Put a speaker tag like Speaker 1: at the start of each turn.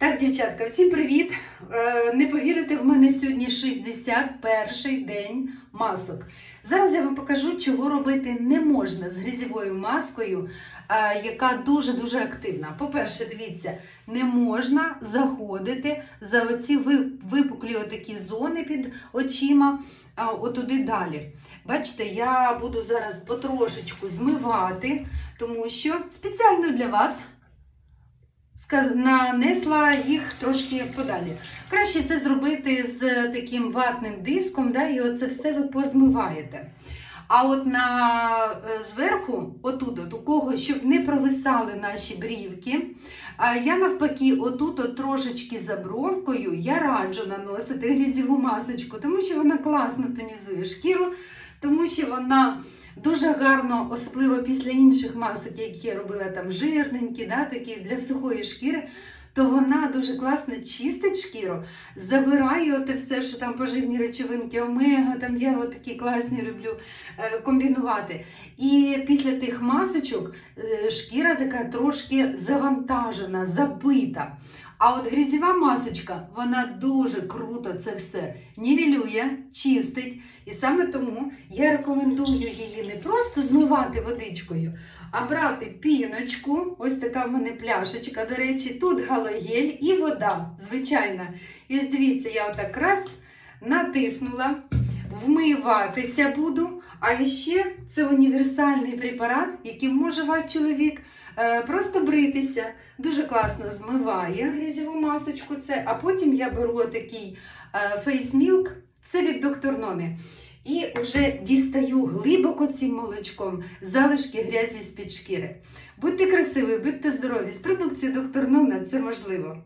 Speaker 1: Так, дівчатка, всім привіт! Е, Не повірите, в мене сьогодні 61-й день масок. Зараз я вам покажу, чого робити не можна з грязьовою маскою, е, яка дуже-дуже активна. По-перше, дивіться, не можна заходити за оці випуклі отакі зони під очима, отуди далі. Бачите, я буду зараз потрошечку змивати, тому що спеціально для вас нанесла їх трошки подалі. Краще це зробити з таким ватним диском, да, і оце все ви позмиваєте. А от на е, зверху, отут, от у кого, щоб не провисали наші брівки, я навпаки, отут от трошечки за бровкою я раджу наносити грізіву масочку, тому що вона класно тонізує шкіру, тому що вона дуже гарно, особливо після інших масок, які я робила там жирненькі, да, такі для сухої шкіри, то вона дуже класно чистить шкіру, забирає оте все, що там поживні речовинки, омега, там я от такі класні люблю е, комбінувати. І після тих масочок е, шкіра така трошки завантажена, забита. А от грізєва масочка, вона дуже круто це все нівелює, чистить. І саме тому я рекомендую її не просто змивати водичкою, а брати піночку. Ось така в мене пляшечка. До речі, тут галогель і вода, звичайна. І ось дивіться, я отак раз натиснула, вмиватися буду. А ще це універсальний препарат, яким може ваш чоловік е, просто бритися. Дуже класно змиває грязьову масочку. Це, а потім я беру такий е, Face все від доктор Нони. І вже дістаю глибоко цим молочком залишки грязі з-під шкіри. Будьте красиві, будьте здорові. З продукції доктор Нуна це можливо.